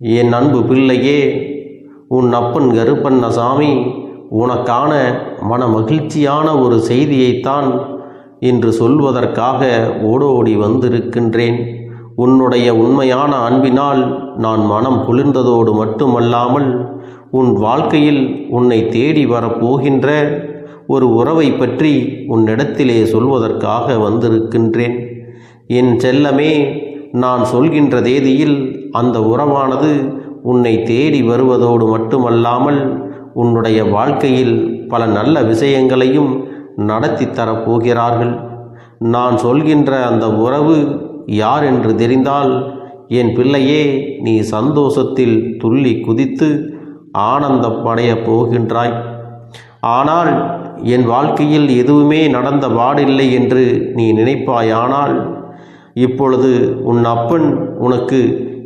என் அன்பு பிள்ளையே உன் அப்பன் கருப்பண்ணசாமி உனக்கான மன மகிழ்ச்சியான ஒரு செய்தியைத்தான் இன்று சொல்வதற்காக ஓடோடி வந்திருக்கின்றேன். உன்னுடைய உண்மையான அன்பினால் நான் மனம் குளிர்ந்ததோடு மட்டுமல்லாமல் உன் வாழ்க்கையில் உன்னை தேடி வரப்போகின்ற ஒரு உறவை பற்றி உன்னிடத்திலே சொல்வதற்காக வந்திருக்கின்றேன். என் செல்லமே நான் சொல்கின்ற தேதியில் அந்த உறவானது உன்னை தேடி வருவதோடு மட்டுமல்லாமல் உன்னுடைய வாழ்க்கையில் பல நல்ல விஷயங்களையும் நடத்தி தரப்போகிறார்கள். நான் சொல்கின்ற அந்த உறவு யார் என்று தெரிந்தால் என் பிள்ளையே நீ சந்தோஷத்தில் துள்ளி குதித்து ஆனந்தப்படையப் போகின்றாய். ஆனால் என் வாழ்க்கையில் எதுவுமே நடந்த பாடில்லை என்று நீ நினைப்பாயானால் இப்பொழுது உன் அப்பன் உனக்கு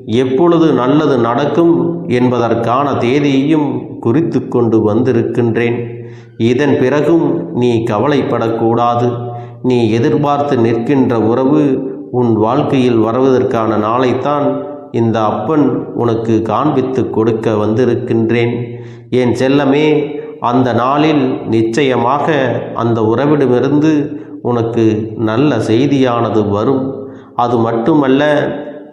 எப்பொழுது நல்லது நடக்கும் என்பதற்கான தேதியையும் குறித்து கொண்டு வந்திருக்கின்றேன். இதன் பிறகும் நீ கவலைப்படக்கூடாது. நீ எதிர்பார்த்து நிற்கின்ற உறவு உன் வாழ்க்கையில் வருவதற்கான நாளைத்தான் இந்த அப்பன் உனக்கு காண்பித்து கொடுக்க வந்திருக்கின்றேன். என் செல்லமே அந்த நாளில் நிச்சயமாக அந்த உறவிடமிருந்து உனக்கு நல்ல செய்தியானது வரும். அது மட்டுமல்ல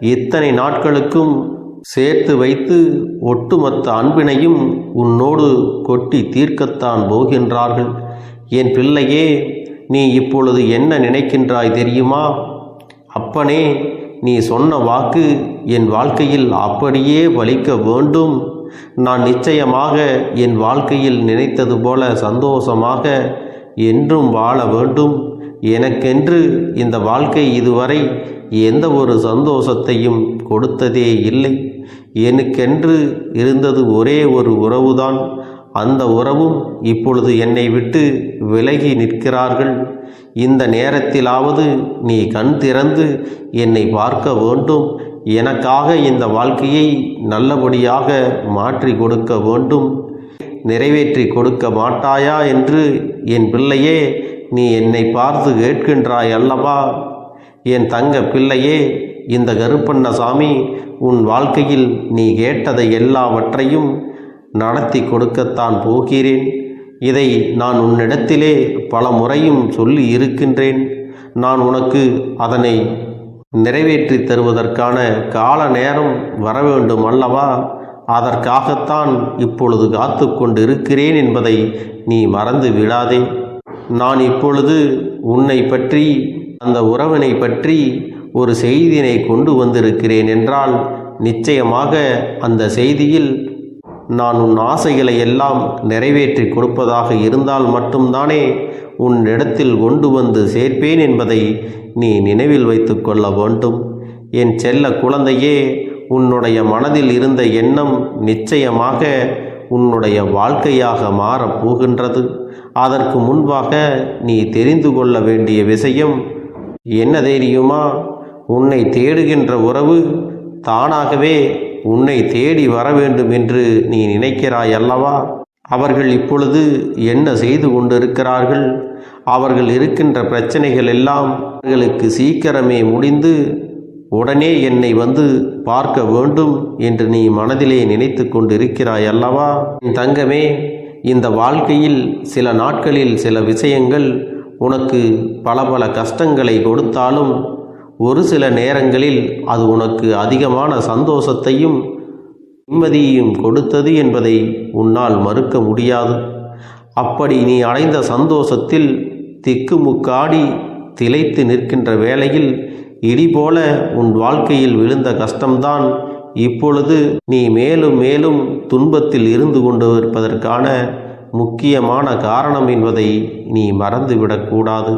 இத்தனை நாட்களுக்கும் சேர்த்து வைத்து ஒட்டுமொத்த அன்பினையும் உன்னோடு கொட்டி தீர்க்கத்தான் போகின்றார்கள். என் பிள்ளையே நீ இப்பொழுது என்ன நினைக்கின்றாய் தெரியுமா? அப்பனே நீ சொன்ன வாக்கு என் வாழ்க்கையில் அப்படியே வலிக்க வேண்டும். நான் நிச்சயமாக என் வாழ்க்கையில் நினைத்தது போல சந்தோஷமாக என்றும் வாழ வேண்டும். எனக்கென்று இந்த வாழ்க்கை இதுவரை எந்த ஒரு சந்தோஷத்தையும் கொடுத்ததே இல்லை. எனக்கென்று இருந்தது ஒரே ஒரு உறவுதான். அந்த உறவும் இப்பொழுது என்னை விட்டு விலகி நிற்கிறார்கள். இந்த நேரத்திலாவது நீ கண் திறந்து என்னை பார்க்க வேண்டும். எனக்காக இந்த வாழ்க்கையை நல்லபடியாக மாற்றி கொடுக்க வேண்டும். நிறைவேற்றி கொடுக்க மாட்டாயா என்று என் பிள்ளையே நீ என்னை பார்த்து கேட்கின்றாய் அல்லவா? என் தங்க பிள்ளையே இந்த கருப்பண்ணசாமி உன் வாழ்க்கையில் நீ கேட்டதை எல்லாவற்றையும் நடத்தி கொடுக்கத்தான் போகிறேன். இதை நான் உன்னிடத்திலே பல முறையும் சொல்லி இருக்கின்றேன். நான் உனக்கு அதனை நிறைவேற்றி தருவதற்கான கால நேரம் வர வேண்டும் அல்லவா? அதற்காகத்தான் இப்பொழுது காத்து கொண்டு இருக்கிறேன் என்பதை நீ மறந்து விடாதே. நான் இப்பொழுது உன்னை பற்றி அந்த உறவினை பற்றி ஒரு செய்தியினை கொண்டு வந்திருக்கிறேன் என்றால் நிச்சயமாக அந்த செய்தியில் நான் உன் ஆசைகளை எல்லாம் நிறைவேற்றி கொடுப்பதாக இருந்தால் மட்டும்தானே உன் இடத்தில் கொண்டு வந்து சேர்ப்பேன் என்பதை நீ நினைவில் வைத்து கொள்ள வேண்டும். என் செல்ல குழந்தையே உன்னுடைய மனதில் இருந்த எண்ணம் நிச்சயமாக உன்னுடைய வாழ்க்கையாக மாறப் போகின்றது. அதற்கு முன்பாக நீ தெரிந்து கொள்ள வேண்டிய விஷயம் என்ன தைரியமா? உன்னை தேடுகின்ற உறவு தானாகவே உன்னை தேடி வர வேண்டும் என்று நீ நினைக்கிறாய் அல்லவா? அவர்கள் இப்பொழுது என்ன செய்து கொண்டிருக்கிறார்கள்? அவர்கள் இருக்கின்ற பிரச்சனைகள் எல்லாம் அவர்களுக்கு சீக்கிரமே முடிந்து உடனே என்னை வந்து பார்க்க வேண்டும் என்று நீ மனதிலே நினைத்து கொண்டிருக்கிறாய் அல்லவா? என் தங்கமே இந்த வாழ்க்கையில் சில நாட்களில் சில விஷயங்கள் உனக்கு பல பல கஷ்டங்களை கொடுத்தாலும் ஒரு சில நேரங்களில் அது உனக்கு அதிகமான சந்தோஷத்தையும் நிம்மதியையும் கொடுத்தது என்பதை உன்னால் மறுக்க முடியாது. அப்படி நீ அடைந்த சந்தோஷத்தில் திக்குமுக்காடி திளைத்து நிற்கின்ற வேளையில் இடி போல உன் வாழ்க்கையில் விழுந்த கஷ்டம்தான் இப்பொழுது நீ மேலும் மேலும் துன்பத்தில் இருந்து கொண்டு இருப்பதற்கான முக்கியமான காரணம் என்பதை நீ மறந்துவிடக்கூடாது.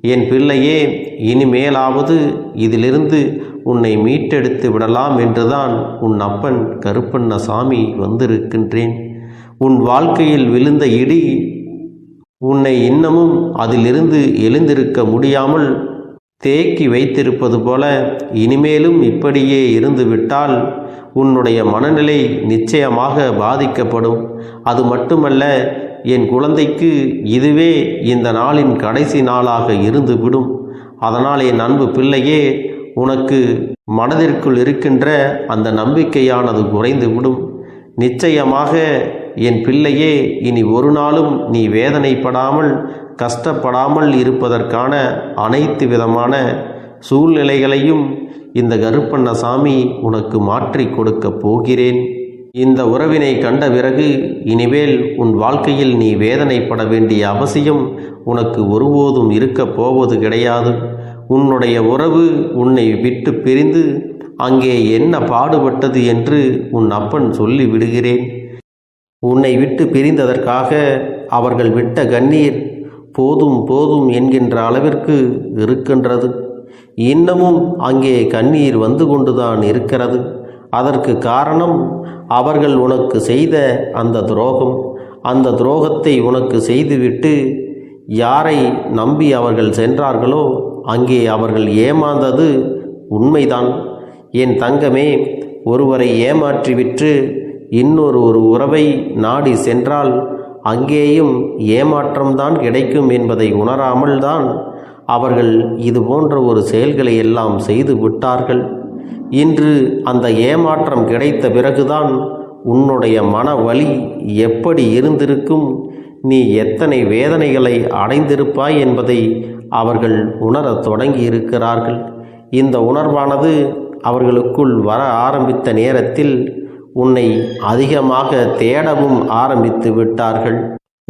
என் பிள்ளையே இனிமேலாவது இதிலிருந்து உன்னை மீட்டெடுத்து விடலாம் என்றுதான் உன் அப்பன் கருப்பண்ணசாமி வந்திருக்கின்றேன். உன் வாழ்க்கையில் விழுந்த இடி உன்னை இன்னமும் அதிலிருந்து எழுந்திருக்க முடியாமல் தேக்கி வைத்திருப்பது போல இனிமேலும் இப்படியே இருந்துவிட்டால் உன்னுடைய மனநிலை நிச்சயமாக பாதிக்கப்படும். அது மட்டுமல்ல என் குழந்தைக்கு இதுவே இந்த நாளின் கடைசி நாளாக இருந்துவிடும். அதனால் என் அன்பு பிள்ளையே உனக்கு மனதிற்குள் இருக்கின்ற அந்த நம்பிக்கையானது குறைந்துவிடும். நிச்சயமாக என் பிள்ளையே இனி ஒரு நாளும் நீ வேதனைப்படாமல் கஷ்டப்படாமல் இருப்பதற்கான அனைத்து விதமான சூழ்நிலைகளையும் இந்த கருப்பண்ணசாமி உனக்கு மாற்றி கொடுக்கப் போகிறேன். இந்த உறவினை கண்ட பிறகு இனிமேல் உன் வாழ்க்கையில் நீ வேதனைப்பட வேண்டிய அவசியம் உனக்கு ஒருபோதும் இருக்கப் போவது கிடையாது. உன்னுடைய உறவு உன்னை விட்டு பிரிந்து அங்கே என்ன பாடுபட்டது என்று உன் அப்பன் சொல்லி விடுகிறேன் உன்னை விட்டு பிரிந்ததற்காக அவர்கள் விட்ட கண்ணீர் போதும் போதும் என்கின்ற அளவிற்கு இருக்கின்றது. இன்னமும் அங்கே கண்ணீர் வந்து கொண்டுதான் இருக்கிறது. அதற்கு காரணம் அவர்கள் உனக்கு செய்த அந்த துரோகம். அந்த துரோகத்தை உனக்கு செய்துவிட்டு யாரை நம்பி அவர்கள் சென்றார்களோ அங்கே அவர்கள் ஏமாந்தது உண்மைதான். என் தங்கமே ஒருவரை ஏமாற்றிவிட்டு இன்னொரு ஒரு உறவை நாடி சென்றால் அங்கேயும் ஏமாற்றம்தான் கிடைக்கும் என்பதை உணராமல் தான் அவர்கள் இது போன்ற ஒரு செயல்களை எல்லாம் செய்து விட்டார்கள். இன்று அந்த ஏமாற்றம் கிடைத்த பிறகுதான் உன்னுடைய மன வலி எப்படி இருந்திருக்கும்? நீ எத்தனை வேதனைகளை அடைந்திருப்பாய் என்பதை அவர்கள் உணரத் தொடங்கி இருக்கிறார்கள் இந்த உணர்வானது அவர்களுக்குள் வர ஆரம்பித்த நேரத்தில் உன்னை அதிகமாக தேடவும் ஆரம்பித்து விட்டார்கள்.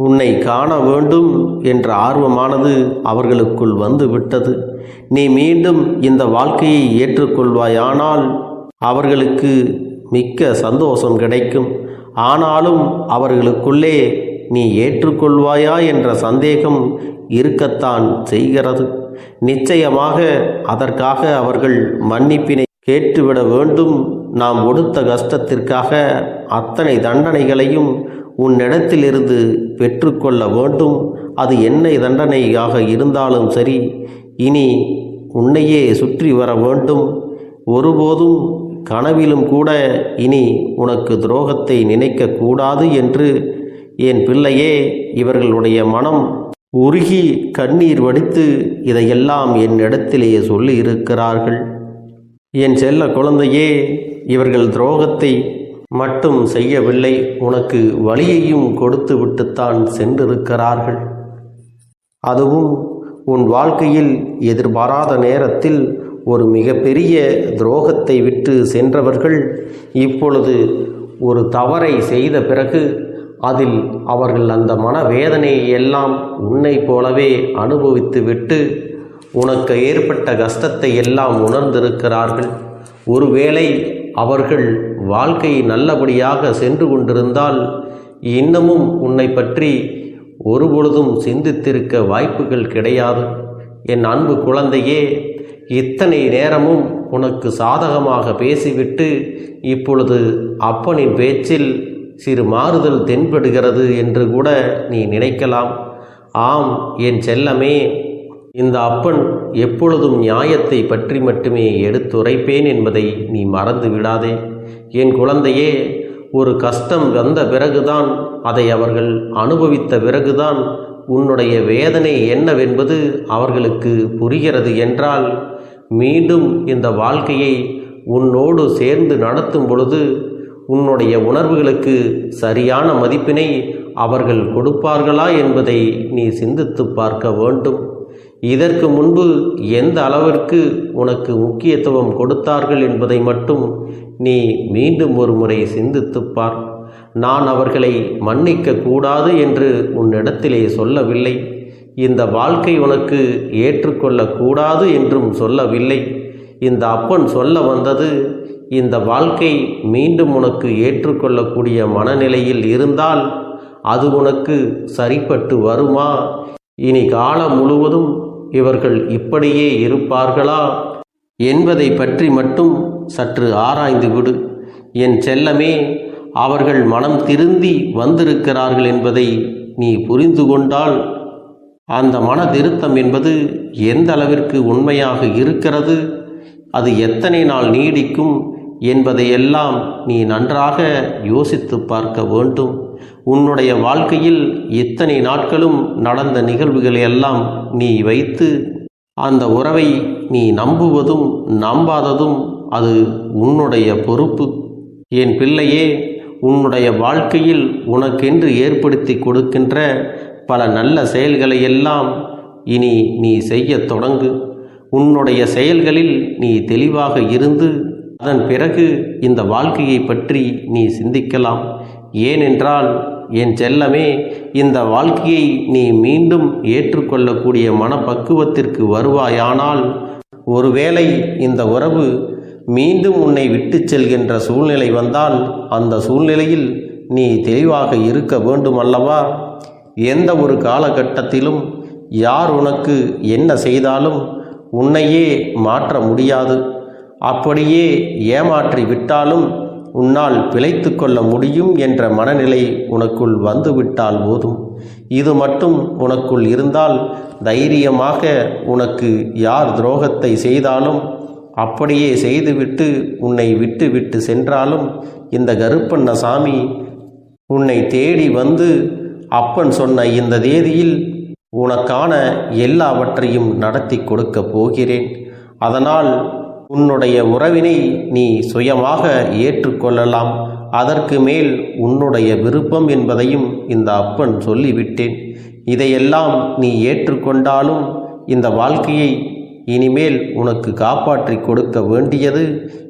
உன்னை காண வேண்டும் என்ற ஆர்வமானது அவர்களுக்குள் வந்து விட்டது நீ மீண்டும் இந்த வாழ்க்கையை ஏற்றுக்கொள்வாயானால் அவர்களுக்கு மிக்க சந்தோஷம் கிடைக்கும். ஆனாலும் அவர்களுக்குள்ளே நீ ஏற்றுக்கொள்வாயா என்ற சந்தேகம் இருக்கத்தான் செய்கிறது. நிச்சயமாக அதற்காக அவர்கள் மன்னிப்பினை கேட்டுவிட வேண்டும். நாம் கொடுத்த கஷ்டத்திற்காக அத்தனை தண்டனைகளையும் உன்னிடத்திலிருந்து பெற்றுக்கொள்ள வேண்டும். அது என்ன தண்டனையாக இருந்தாலும் சரி இனி உன்னையே சுற்றி வர வேண்டும். ஒருபோதும் கனவிலும் கூட இனி உனக்கு துரோகத்தை நினைக்கக்கூடாது என்று என் பிள்ளையே இவர்களுடைய மனம் உருகி கண்ணீர் வடித்து இதையெல்லாம் என்னிடத்திலேயே சொல்லி இருக்கிறார்கள் என் செல்ல குழந்தையே இவர்கள் துரோகத்தை மட்டும் செய்யவில்லை உனக்கு வழியையும் கொடுத்து விட்டுத்தான் சென்றிருக்கிறார்கள். அதுவும் உன் வாழ்க்கையில் எதிர்பாராத நேரத்தில் ஒரு மிகப்பெரிய துரோகத்தை விட்டு சென்றவர்கள் இப்பொழுது ஒரு தவறை செய்த பிறகு அதில் அவர்கள் அந்த மனவேதனையை எல்லாம் உன்னை போலவே அனுபவித்துவிட்டு உனக்கு ஏற்பட்ட கஷ்டத்தை எல்லாம் உணர்ந்திருக்கிறார்கள். ஒருவேளை அவர்கள் வாழ்க்கை நல்லபடியாக சென்று கொண்டிருந்தால் இன்னமும் உன்னை பற்றி ஒருபொழுதும் சிந்தித்திருக்க வாய்ப்புகள் கிடையாது. என் அன்பு குழந்தையே இத்தனை நேரமும் உனக்கு சாதகமாக பேசிவிட்டு இப்பொழுது அப்பனின் பேச்சில் சிறு மாறுதல் தென்படுகிறது என்று கூட நீ நினைக்கலாம். ஆம் என் செல்லமே இந்த அப்பன் எப்பொழுதும் நியாயத்தை பற்றி மட்டுமே எடுத்துரைப்பேன் என்பதை நீ மறந்து விடாதே. என் குழந்தையே ஒரு கஷ்டம் வந்த பிறகுதான் அதை அவர்கள் அனுபவித்த பிறகுதான் உன்னுடைய வேதனை என்னவென்பது அவர்களுக்கு புரிகிறது என்றால் மீண்டும் இந்த வாழ்க்கையை உன்னோடு சேர்ந்து நடத்தும் பொழுது உன்னுடைய உணர்வுகளுக்கு சரியான மதிப்பினை அவர்கள் கொடுப்பார்களா என்பதை நீ சிந்தித்து பார்க்க வேண்டும். இதற்கு முன்பு எந்த அளவிற்கு உனக்கு முக்கியத்துவம் கொடுத்தார்கள் என்பதை மட்டும் நீ மீண்டும் ஒரு முறை சிந்தித்துப்பார் நான் அவர்களை மன்னிக்க கூடாது என்று உன்னிடத்திலே சொல்லவில்லை. இந்த வாழ்க்கை உனக்கு ஏற்றுக்கொள்ளக்கூடாது என்றும் சொல்லவில்லை. இந்த அப்பன் சொல்ல வந்தது இந்த வாழ்க்கை மீண்டும் உனக்கு ஏற்றுக்கொள்ளக்கூடிய மனநிலையில் இருந்தால் அது உனக்கு சரிப்பட்டு வருமா? இனி காலம் முழுவதும் இவர்கள் இப்படியே இருப்பார்களா? என்பதை பற்றி மட்டும் சற்று ஆராய்ந்து விடு. என் செல்லமே அவர்கள் மனம் திருந்தி வந்திருக்கிறார்கள் என்பதை நீ புரிந்து கொண்டால் அந்த மன திருத்தம் என்பது எந்த அளவிற்கு உண்மையாக இருக்கிறது? அது எத்தனை நாள் நீடிக்கும் என்பதையெல்லாம் நீ நன்றாக யோசித்து பார்க்க வேண்டும். உன்னுடைய வாழ்க்கையில் இத்தனை நாட்களும் நடந்த நிகழ்வுகளை எல்லாம் நீ வைத்து அந்த உறவை நீ நம்புவதும் நம்பாததும் அது உன்னுடைய பொறுப்பு. என் பிள்ளையே உன்னுடைய வாழ்க்கையில் உனக்கென்று ஏற்படுத்தி கொடுக்கின்ற பல நல்ல செயல்களை எல்லாம் இனி நீ செய்யத் தொடங்கு. உன்னுடைய செயல்களில் நீ தெளிவாக இருந்து அதன் பிறகு இந்த வாழ்க்கையை பற்றி நீ சிந்திக்கலாம். ஏனென்றால் என் செல்லமே இந்த வாழ்க்கையை நீ மீண்டும் ஏற்றுக்கொள்ளக்கூடிய மனப்பக்குவத்திற்கு வருவாயானால் ஒருவேளை இந்த உறவு மீண்டும் உன்னை விட்டுச் செல்கின்ற சூழ்நிலை வந்தால் அந்த சூழ்நிலையில் நீ தெளிவாக இருக்க வேண்டும் அல்லவா எந்த ஒரு காலகட்டத்திலும் யார் உனக்கு என்ன செய்தாலும் உன்னையே மாற்ற முடியாது. அப்படியே ஏமாற்றி விட்டாலும் உன்னால் பிழைத்து கொள்ள முடியும் என்ற மனநிலை உனக்குள் வந்துவிட்டால் போதும். இது மட்டும் உனக்குள் இருந்தால் தைரியமாக உனக்கு யார் துரோகத்தை செய்தாலும் அப்படியே செய்துவிட்டு உன்னை விட்டு விட்டு சென்றாலும் இந்த கருப்பண்ண சாமி உன்னை தேடி வந்து அப்பன் சொன்ன இந்த தேதியில் உனக்கான எல்லாவற்றையும் நடத்தி கொடுக்க போகிறேன். அதனால் உன்னுடைய உறவினை நீ சுயமாக ஏற்றுக்கொள்ளலாம். அதற்கு மேல் உன்னுடைய விருப்பம் என்பதையும் இந்த அப்பன் சொல்லிவிட்டேன். இதையெல்லாம் நீ ஏற்றுக்கொண்டாலும் இந்த வாழ்க்கையை இனிமேல் உனக்கு காப்பாற்றி கொடுக்க வேண்டியது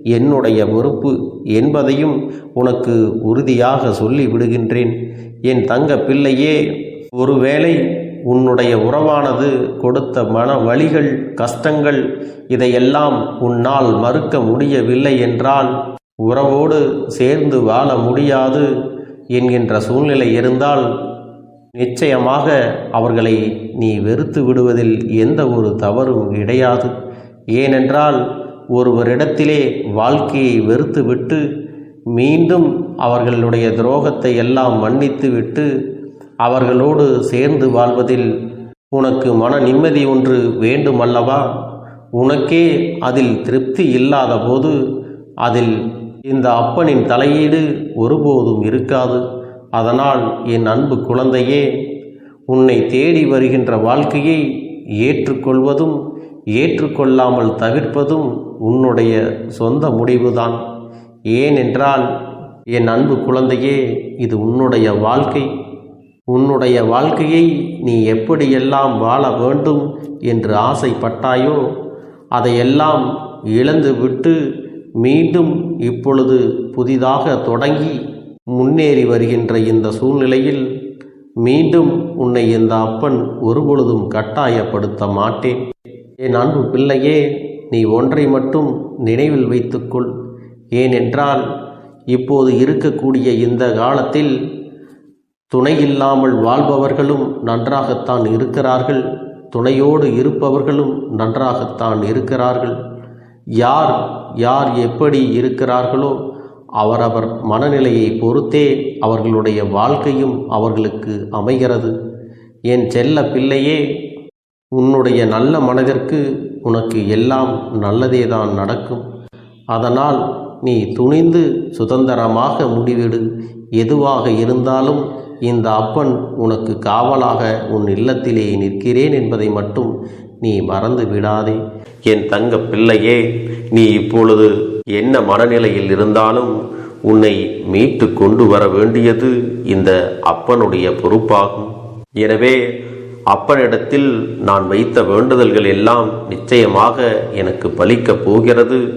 என்னுடைய பொறுப்பு என்பதையும் உனக்கு உறுதியாக சொல்லி விடுகின்றேன் என் தங்க பிள்ளையே ஒருவேளை உன்னுடைய உறவானது கொடுத்த மன வழிகள் கஷ்டங்கள் இதையெல்லாம் உன்னால் மறுக்க முடியவில்லை என்றால் உறவோடு சேர்ந்து வாழ முடியாது என்கின்ற சூழ்நிலை இருந்தால் நிச்சயமாக அவர்களை நீ வெறுத்து விடுவதில் எந்த ஒரு தவறும் கிடையாது. ஏனென்றால் ஒருவரிடத்திலே வாழ்க்கையை வெறுத்துவிட்டு மீண்டும் அவர்களுடைய துரோகத்தை எல்லாம் மன்னித்துவிட்டு அவர்களோடு சேர்ந்து வாழ்வதில் உனக்கு மன நிம்மதி ஒன்று வேண்டுமல்லவா? உனக்கே அதில் திருப்தி இல்லாத போது அதில் இந்த அப்பனின் தலையீடு ஒருபோதும் இருக்காது. அதனால் என் அன்பு குழந்தையே உன்னை தேடி வருகின்ற வாழ்க்கையை ஏற்றுக்கொள்வதும் ஏற்றுக்கொள்ளாமல் தவிர்ப்பதும் உன்னுடைய சொந்த முடிவுதான். ஏனென்றால் என் அன்பு குழந்தையே இது உன்னுடைய வாழ்க்கை. உன்னுடைய வாழ்க்கையை நீ எப்படியெல்லாம் வாழ வேண்டும் என்று ஆசைப்பட்டாயோ அதையெல்லாம் இழந்துவிட்டு மீண்டும் இப்பொழுது புதிதாக தொடங்கி முன்னேறி வருகின்ற இந்த சூழ்நிலையில் மீண்டும் உன்னை இந்த அப்பன் ஒருபொழுதும் கட்டாயப்படுத்த மாட்டேன். என் அன்பு பிள்ளையே நீ ஒன்றை மட்டும் நினைவில் வைத்துக்கொள். ஏனென்றால் இப்போது இருக்கக்கூடிய இந்த காலத்தில் துணை இல்லாமல் வாழ்பவர்களும் நன்றாகத்தான் இருக்கிறார்கள். துணையோடு இருப்பவர்களும் நன்றாகத்தான் இருக்கிறார்கள். யார் யார் எப்படி இருக்கிறார்களோ அவரவர் மனநிலையை பொறுத்தே அவர்களுடைய வாழ்க்கையும் அவர்களுக்கு அமைகிறது. என் செல்ல பிள்ளையே உன்னுடைய நல்ல மனதிற்கு உனக்கு எல்லாம் நல்லதேதான் நடக்கும். அதனால் நீ துணிந்து சுதந்திரமாக முடிவிடு. எதுவாக இருந்தாலும் இந்த அப்பன் உனக்கு காவலாக உன் இல்லத்திலே நிற்கிறேன் என்பதை மட்டும் நீ மறந்து விடாதே. என் தங்க பிள்ளையே நீ இப்பொழுது என்ன மனநிலையில் இருந்தாலும் உன்னை மீட்டு கொண்டு வர வேண்டியது இந்த அப்பனுடைய பொறுப்பாகும். எனவே அப்பனிடத்தில் நான் வைத்த வேண்டுதல்கள் எல்லாம் நிச்சயமாக எனக்கு பலிக்கப் போகிறது.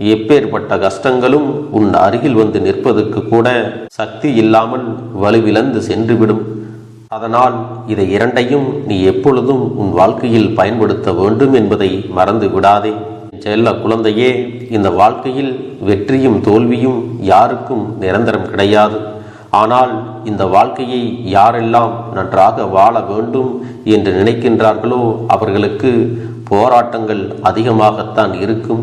எப்பேற்பட்ட கஷ்டங்களும் உன் அருகில் வந்து நிற்பதற்கு கூட சக்தி இல்லாமல் வலுவிழந்து சென்றுவிடும். அதனால் இதை இரண்டையும் நீ எப்பொழுதும் உன் வாழ்க்கையில் பயன்படுத்த வேண்டும் என்பதை மறந்து விடாதே. செல்ல குழந்தையே இந்த வாழ்க்கையில் வெற்றியும் தோல்வியும் யாருக்கும் நிரந்தரம் கிடையாது. ஆனால் இந்த வாழ்க்கையை யாரெல்லாம் நன்றாக வாழ வேண்டும் என்று நினைக்கின்றார்களோ அவர்களுக்கு போராட்டங்கள் அதிகமாகத்தான் இருக்கும்.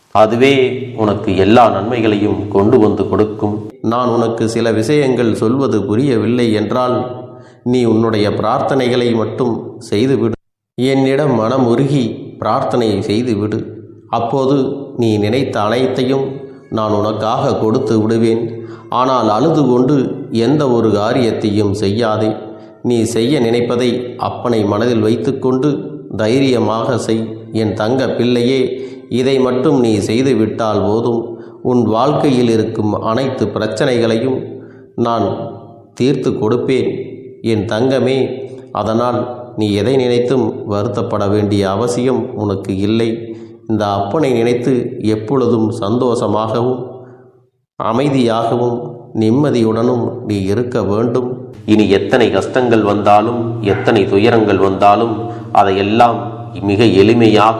அதுவே உனக்கு எல்லா நன்மைகளையும் கொண்டு வந்து கொடுக்கும். நான் உனக்கு சில விஷயங்கள் சொல்வது புரியவில்லை என்றால் நீ உன்னுடைய பிரார்த்தனைகளை மட்டும் செய்துவிடு. என்னிடம் மனம் உருகி பிரார்த்தனை செய்துவிடு. அப்போது நீ நினைத்த அனைத்தையும் நான் உனக்காக கொடுத்து விடுவேன். ஆனால் அழுது கொண்டு எந்த ஒரு காரியத்தையும் செய்யாதே. நீ செய்ய நினைப்பதை அப்பனை மனதில் வைத்துக்கொண்டு தைரியமாக செய். என் தங்க பிள்ளையே இதை மட்டும் நீ செய்து விட்டால் போதும். உன் வாழ்க்கையில் இருக்கும் அனைத்து பிரச்சனைகளையும் நான் தீர்த்து கொடுப்பேன். என் தங்கமே அதனால் நீ எதை நினைத்தும் வருத்தப்பட வேண்டிய அவசியம் உனக்கு இல்லை. இந்த அப்பனை நினைத்து எப்பொழுதும் சந்தோஷமாகவும் அமைதியாகவும் நிம்மதியுடனும் நீ இருக்க வேண்டும். இனி எத்தனை கஷ்டங்கள் வந்தாலும் எத்தனை துயரங்கள் வந்தாலும் அதையெல்லாம் மிக எளிமையாக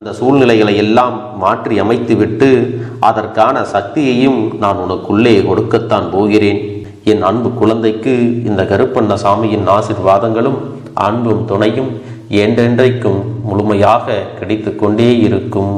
அந்த சூழ்நிலைகளை எல்லாம் மாற்றி அமைத்துவிட்டு அதற்கான சக்தியையும் நான் உனக்குள்ளே கொடுக்கத்தான் போகிறேன். என் அன்பு குழந்தைக்கு இந்த கருப்பண்ண சாமியின் ஆசிர்வாதங்களும் அன்பும் துணையும் என்றென்றைக்கும் முழுமையாக கிடைத்து கொண்டே இருக்கும்.